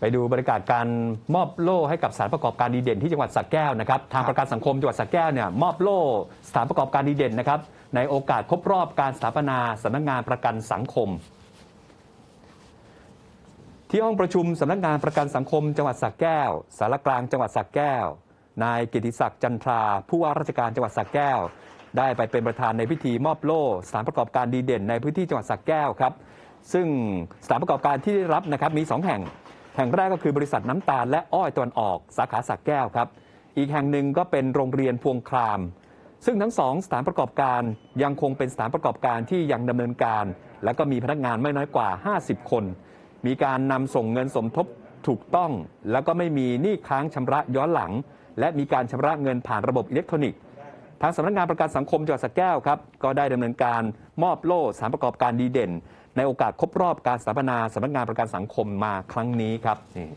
ไปดูบรรยากาศการมอบโล่ให้กับสถานประกอบการดีเด่นที่จังหวัดสระแก้วนะครับทางประกันสังคมจังหวัดสระแก้วเนี่ยมอบโล่สถานประกอบการดีเด่นนะครับในโอกาสครบรอบการสถาปนาสำนักงานประกันสังคม ที่ห้องประชุมสำนักงานประกันสังคม จังหวัดสระแก้ว สารกลางจังหวัดสระแก้ว นายกิติศักดิ์จันทรา ผู้ว่าราชการจังหวัดสระแก้ว ได้ไปเป็นประธานในพิธีมอบโล่สถานประกอบการดีเด่น ในพื้นที่จังหวัดสระแก้วครับ ซึ่งสถานประกอบการที่ได้รับนะครับมี 2 แห่ง แห่งแรกก็คือบริษัทน้ำตาลและอ้อยตะวันออกสาขาสระแก้วครับ อีกแห่งหนึ่งก็เป็นโรงเรียนพวงคราม ซึ่งทั้งสองสถานประกอบการยังคงเป็นสถานประกอบการที่ยังดำเนินการ และก็มีพนักงานไม่น้อยกว่า 50 คน มีการนำส่งเงินสมทบถูกต้อง แล้วก็ไม่มีหนี้ค้างชำระย้อนหลัง และมีการชำระเงินผ่านระบบอิเล็กทรอนิกส์ ทางสำนักงานประกันสังคมจังหวัดสระแก้วครับก็ได้ดำเนินการมอบโล่สารประกอบการดีเด่น ในโอกาสครบรอบการสถาปนาสำนักงานประกันสังคมมาครั้งนี้ครับนี่